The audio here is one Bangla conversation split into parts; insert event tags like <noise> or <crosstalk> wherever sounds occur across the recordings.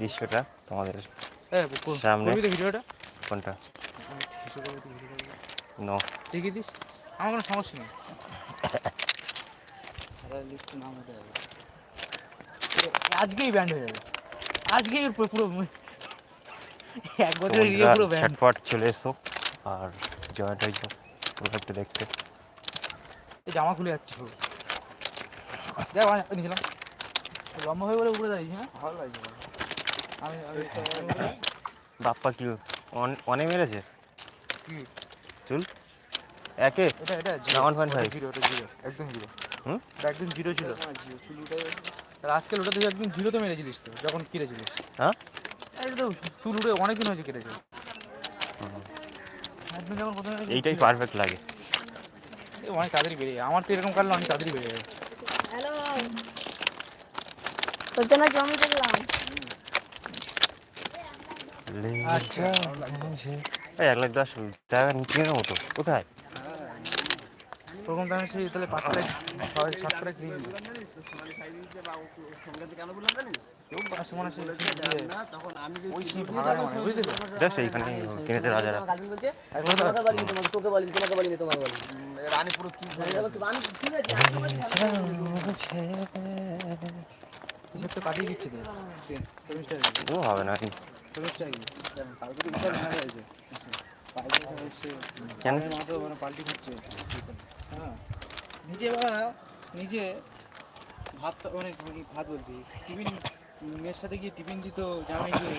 দৃশ্যটা তোমাদের সামনে। ভিডিওটা? কোনটা? নো। দেখিয়ে দিস। আমার কোনো সমস্যা নেই। আজকেই ব্যান্ড হয়ে যাবে। আজকেই পুরো এক বছরের ইয়ে পুরো ব্যান্ড ছটফট চলে এসো আর যাও পুরো একটু দেখতে। জামা খুলে যাচ্ছে দেখ নিয়েছিলাম লম্বা হয়ে বলে উপরে দাঁড়িয়েছি হ্যাঁ? ভালো লাগছে বাপ্পা কি অন- অনে মেরেছে? কি? চুল? একে? এটা এটা না, 1.5 জিরো ওটা জিরো। একদম জিরো। হুম? একদম জিরো ছিল। আর আজকাল ওটা তুই একদম জিরোতে মেরেছিলিস তো যখন কেটেছিলিস। হ্যাঁ? এটা তো চুল উঠে অনেকদিন হয়েছে কেটেছে। একদম যখন প্রথমে এইটাই। পারফেক্ট লাগে। অনেক তাড়াতাড়ি বেড়ে যায়। আমার তো এরকম কাটলে অনেক তাড়াতাড়ি বেড়ে যায়। হ্যালো তোর জন্য জমি দেখলাম আচ্ছা। এই এক লাখ দশ টাকা নিচে নেব তো? কোথায়? ওরকম দামে তাহলে পাঁচ টাকা ছয় সাত টাকা কেজি। ও হবে না। কেন? পাল্টি হচ্ছে। হ্যাঁ। নিজে বাবা নিজে ভাত মানে ভাত বলছি টিফিন মেয়ের সাথে গিয়ে টিফিন দিত জামাই গিয়ে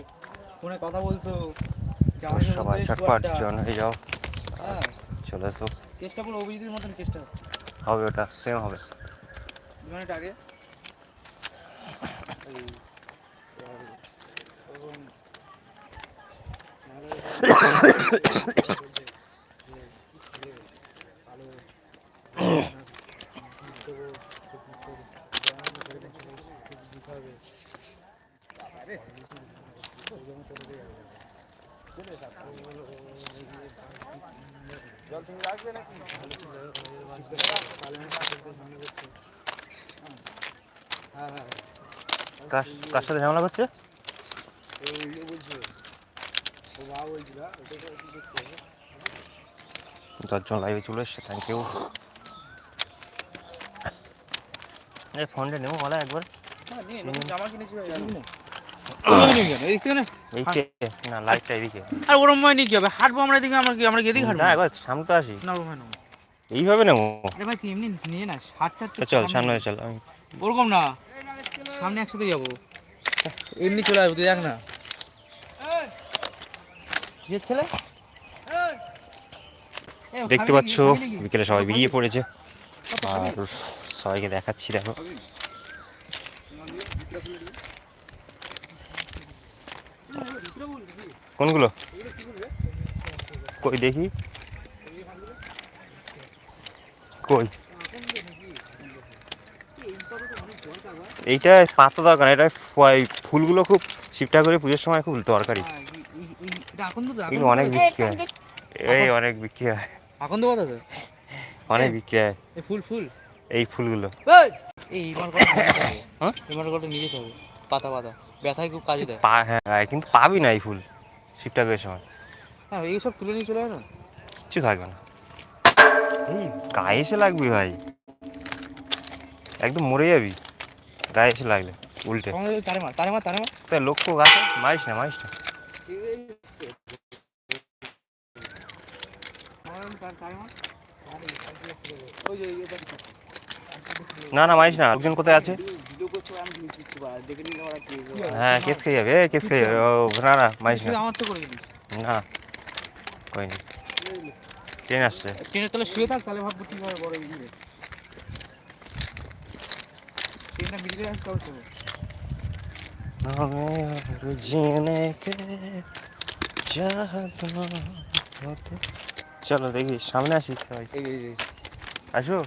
ফোনে কথা বলতো সবাই ছটফট জন হয়ে যাও চলে এসো কেসটা পুরো অভিজিতের মতন কেসটা হবে ওটা সেম হবে দু মিনিট আগে এই, আর তখন কার সাথে ঝামেলা করছে? দশজন লাইভে চলে এসছে থ্যাংক ইউ এই ফোনটা নেব বলা একবার। না? এদিক আর ওরম নিয়ে কি হবে? হাঁটবো আমরা এদিকে আমরা কি আমরা কি এদিকে হাঁটবো? না একবার সামনে তো আসি। না ওরম এইভাবে নেব? আরে ভাই তুই এমনি নিয়ে না চল সামনে চল আমি ওরকম না। সামনে একসাথে যাব। এমনি চলে আসব তুই দেখ না। দেখতে পাচ্ছ? বিকেলে সবাই বেরিয়ে পড়েছে। আর সবাইকে দেখাচ্ছি দেখো। কোনগুলো? কই দেখি। কই? এইটা পাতা দরকার এটা ফুলগুলো খুব শিবটা করে পুজোর সময় খুব দরকারি। হ্যাঁ, অনেক বিক্রি হয়। এই অনেক বিক্রি হয়। আকন্দ অনেক বিক্রি হয়। এই ফুল ফুল। এই ফুলগুলো। এই! ইমার হ্যাঁ? ইমার কটা নিয়ে যেতে হবে। পাতা পাতা। ব্যথায় খুব কাজে দেয়। পা হ্যাঁ কিন্তু পাবি না এই ফুল শিবটা করে সময়। হ্যাঁ এইসব তুলে নিয়ে চলে হয় না কিচ্ছু থাকবে না। এই গায়ে এসে লাগবি ভাই। একদম মরে যাবি। গায়ে এসে লাগলে উল্টে। আমাদের তারে মার তারে মার তারে মার লক্ষ্য গাছে মারিস না মারিস না। না না মারিস না, লোকজন কোথায় আছে? হ্যাঁ কেস খেয়ে যাবে কেস খেয়ে যাবে, ও, না না তুই না। না, কই নি? ট্রেন আসছে। ট্রেনে তাহলে শুয়ে থাক, তাহলে ভাববো কি হয় বড় ট্রেনটা মিডিলে আসতে হবে Ömer জিনেকে চলো দেখি সামনে আসি ভাই আসো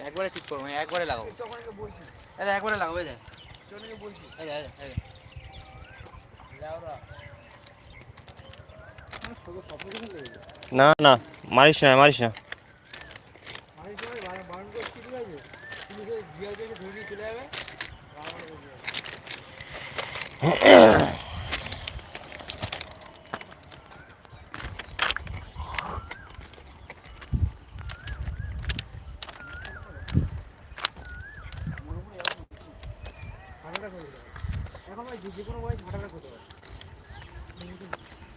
একবারে ঠিক করব একবারে লাগাবো একবারে লাগাবো না না মারিস না মারিস না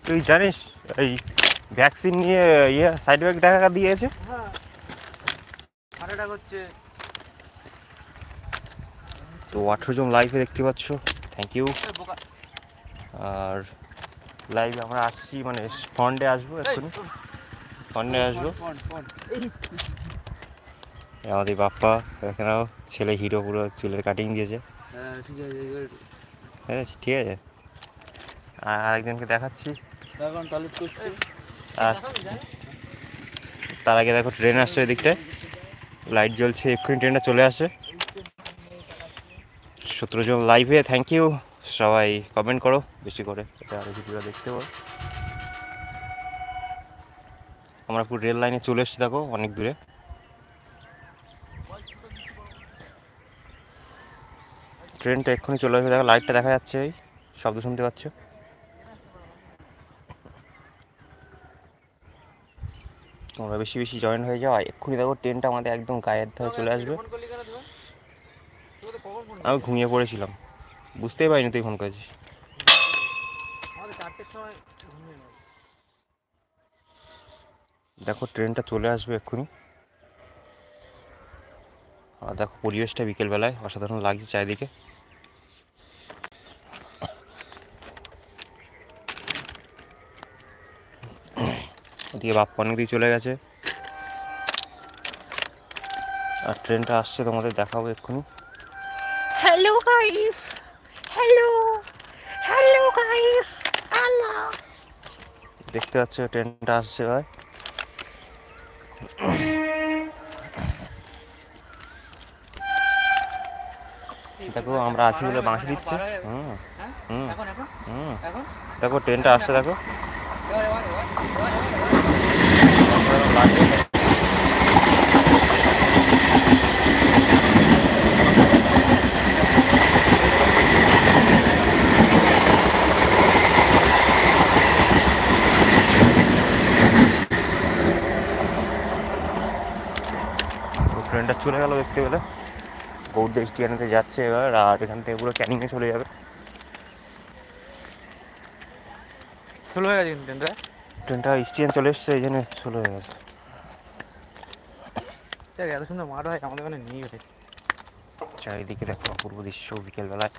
তুই জানিস এই ভ্যাকসিন নিয়ে ইয়ে সাইড এফেক্ট দেখা দিয়েছে? হ্যাঁ। হচ্ছে। তো আঠেরো জন লাইভে দেখতে পাচ্ছ। থ্যাংক ইউ আর লাইভে আমরা আসছি মানে ফন্ডে আসব এক্ষুনি। ফন্ডে আসব। আমাদের বাপ্পা এখানেও ছেলে হিরো পুরো চুলের কাটিং দিয়েছে। হ্যাঁ ঠিক আছে ঠিক আছে ঠিক আর আরেকজনকে দেখাচ্ছি। আর তার আগে দেখো ট্রেন আসছে ওই দিকটায়। লাইট জ্বলছে এক্ষুনি ট্রেনটা চলে আসে। সতেরো লাইভে থ্যাংক ইউ সবাই কমেন্ট করো, বেশি করে, এটা আরও ভিডিও দেখতে পারো। আমরা পুরো রেল লাইনে চলে এসেছি, দেখো, অনেক দূরে। ট্রেনটা এক্ষুনি চলে আসবে, দেখো লাইটটা দেখা যাচ্ছে, এই শব্দ শুনতে পাচ্ছ? তোমরা বেশি বেশি জয়েন হয়ে যাও এক্ষুনি দেখো ট্রেনটা আমাদের একদম গায়ের ধরে চলে আসবে ফোন করলি কেন তুমি তুই তো কখন ফোন আমি ঘুমিয়ে পড়েছিলাম। বুঝতেই পারিনি তুই ফোন করেছিস। দেখো, ট্রেনটা চলে আসবে এক্ষুনি। আর দেখো, পরিবেশটা বিকেলবেলায় অসাধারণ লাগছে চারিদিকে। ওদিকে বাপ্পা অনেক দিকে চলে গেছে। আর ট্রেনটা আসছে, তোমাদের দেখাবো এক্ষুনি। Hello, guys. Hello. Hello, guys. Hello. দেখতে পাচ্ছ, ট্রেনটা আসছে ভাই দেখো, আমরা আছি বলে বাঁশি দিচ্ছে দেখো, ট্রেনটা আসছে, দেখো লাগবে তো ট্রেনটা চলে গেল দেখতে পেলে। গৌড় স্টেশনেতে যাচ্ছে এবার আর এখান থেকে পুরো ক্যানিংয়ে চলে যাবে। স্লো হয়ে গেছে ট্রেনটা। ট্রেনটা স্টেশন চলে এসছে এই জন্য চলে হয়ে গেছে। দেখ এত সুন্দর মাঠ হয় আমাদের ওখানে নেই ওঠে চারিদিকে দেখো অপূর্ব দৃশ্য বিকেলবেলায়।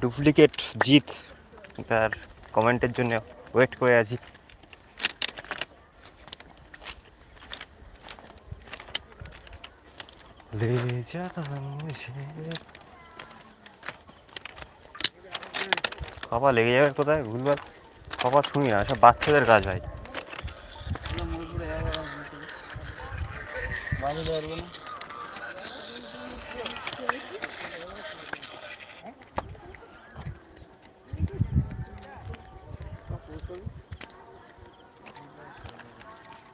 ডুপ্লিকেট জিত তার কমেন্টের জন্য ওয়েট করে আছি। ভুলে কপা লেগে যাবে কোথায়? ভুলবার কপা ছুঁই না সব বাচ্চাদের কাজ হয়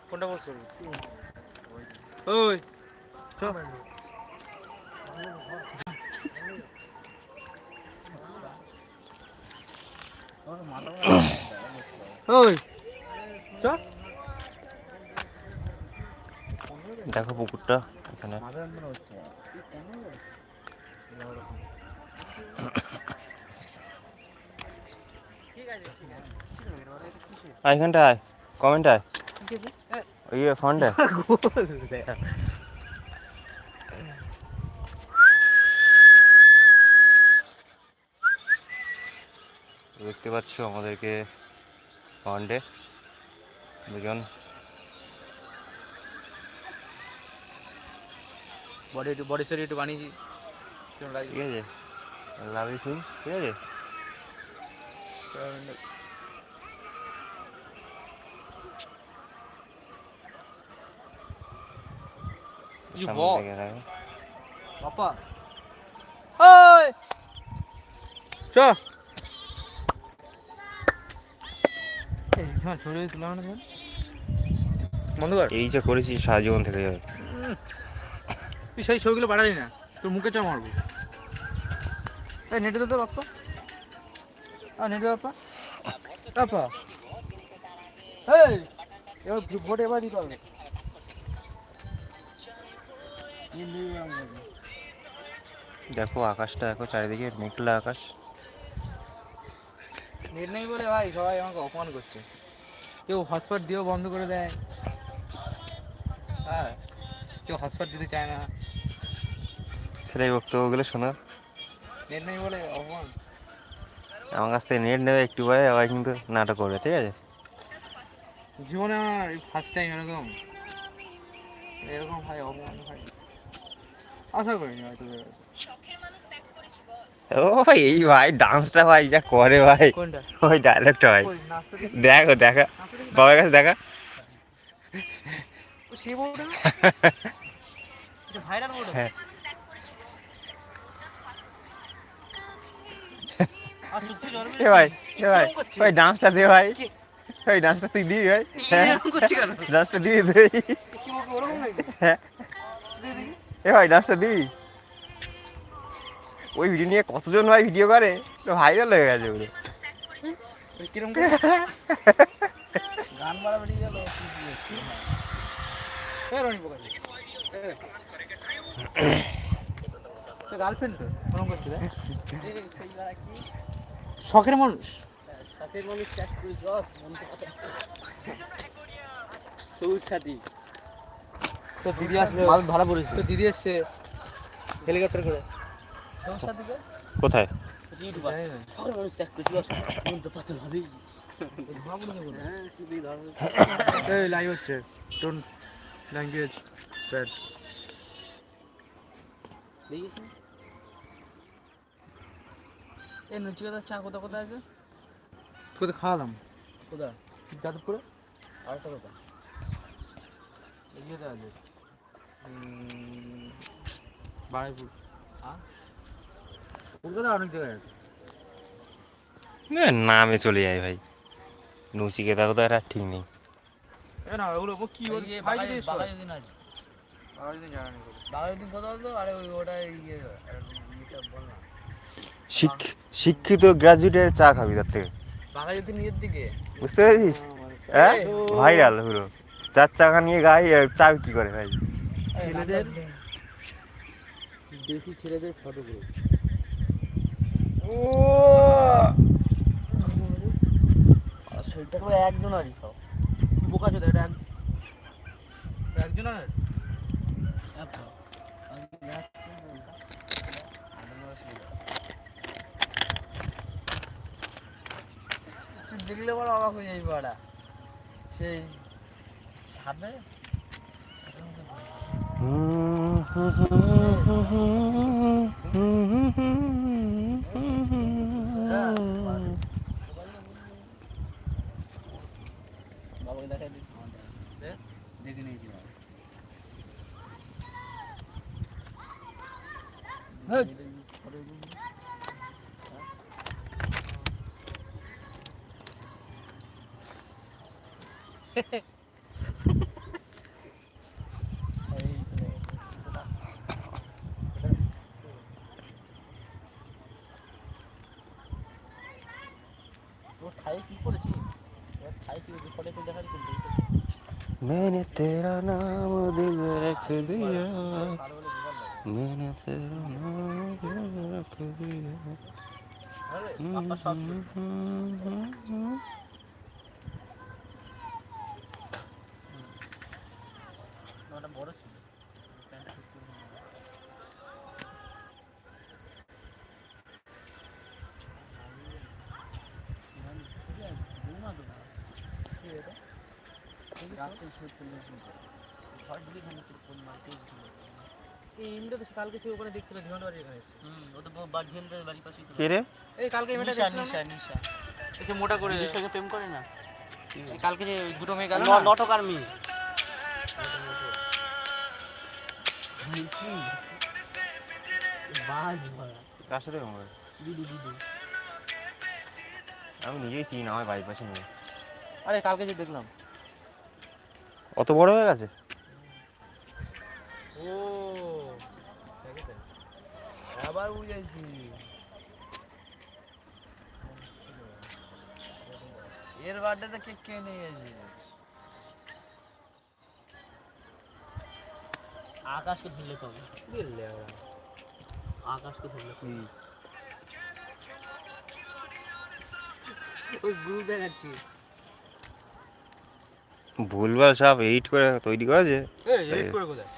কোনটা বলছো? ওই। চল। ওই। চ। দেখো পুকুরটা এখানে। কমেন্ট আয়। ইয়ে ফন্ডে দেখতে পাচ্ছ আমাদেরকে ফন্ডে দুজন। বডি একটু বডি শরীর একটু বানিয়েছি ঠিক আছে। লাভ ইউ ঠিক আছে? You walk ওই চ ছবি তুলা মানে বন্ধ কর। এই যে করেছি সারা জীবন থেকে যাবে। তুই সেই ছবিগুলো পাঠালি না তোর মুখে চা মারবো। এই নেটে তো বাপ্পা। নেটে বাপ্পা। বাপ্পা। এই এবার ভোট এবার দিতে হবে। দেখো আকাশটা দেখো চারিদিকে মেঘলা আকাশ। নেট নেই বলে ভাই সবাই আমাকে অপমান করছে। কেউ হটস্পট দিয়েও বন্ধ করে দেয়। হ্যাঁ কেউ হটস্পট দিতে চায় না। সেটাই বক্তব্যগুলো শোনো নেট নেই বলে অপমান। আমার কাছ থেকে নেট নেবে একটু পরে আবার কিন্তু নাটক করবে ঠিক আছে? জীবনে আমার ফার্স্ট টাইম এরকম। এরকম হয় অপমান হয়। আশা করিনি হয়তো। ও এই ভাই ডান্সটা ভাই যা করে ভাই। ওই ডায়লগটা ভাই। দেখো দেখা। বাবার কাছে দেখা। <laughs> হ্যাঁ। ভাই ভাই ওই ডান্সটা দে ভাই। ওই ডান্সটা তুই দিবি ভাই। হ্যাঁ। ডান্সটা দিবি তুই। হ্যাঁ। এ ভাই ডান্সটা দিবি? ওই ভিডিও নিয়ে কতজন ভাই ভিডিও করে? তো ভাইরাল হয়ে গেছে কিরম করে? গান মারা বেরিয়ে গেল গার্লফ্রেন্ড তো ওরকম করছিল। শখের মানুষ। মানুষ চ্যাট সবুজ সাথী। তো দিদি আসবে মাল ধরা পড়েছে। তো দিদি এসছে হেলিকপ্টার করে। কোথায়? ল্যাঙ্গুয়েজ দেখিস এই নচিকাতার চা কোথা কোথায় আছে? কোথায় খাওয়ালাম? কোথা যাদবপুরে? আরেকটা কথা। ইয়েতে আছে। উম, বারুইপুর। আ? কলকাতা অনেক জায়গায় আছে। এ, নামে চলে যায় ভাই। নসিকেতা তো এটা ঠিক নেই। না ওগুলো কি ভাই আছে। কথা ইয়ে না। শিক্ষিত গ্রাজুয়েটের চা খাবি তার থেকে। বুঝতে পেরেছিস? হ্যাঁ? ভাইরাল পুরো চার চাকা নিয়ে গাড়ি চা কি করে ভাই। ছেলেদের দেশি ছেলেদের ফটো গ্রুপ আর শরীরটা পুরো একজন আরই সব বোকা চোদা এটা এক- একজন আর তুই দেখলে বড় অবাক হয়ে যাবি বাড়া সেই সামনে বাবাকে मैंने तेरा नाम दिल रख दिया। मैंने কালকে সে ওখানে দেখছিল এখানে হুম, ও তো বাড়ির পাশেই কে রে? এই কালকে নিশা, নিশা, নিশা। এসে মোটা করে সঙ্গে প্রেম করে না? এই কালকে যে দুটো মেয়ে গেল ন- নটকার মেয়ে। আমি নিজেই চিনি না আমার বাড়ির পাশে নেই। আরে কালকে যে দেখলাম। অত বড় হয়ে গেছে? ও? আবার বুঝেছি এর বার্থডেতে কেক কে নিয়ে গেছে আকাশকে ধরলে কবে আকাশকে ধরলে কবে ওই গ্রুপ দেখাচ্ছি ভুলভাল সব এডিট করে তৈরি করেছে এডিট করে কোথায়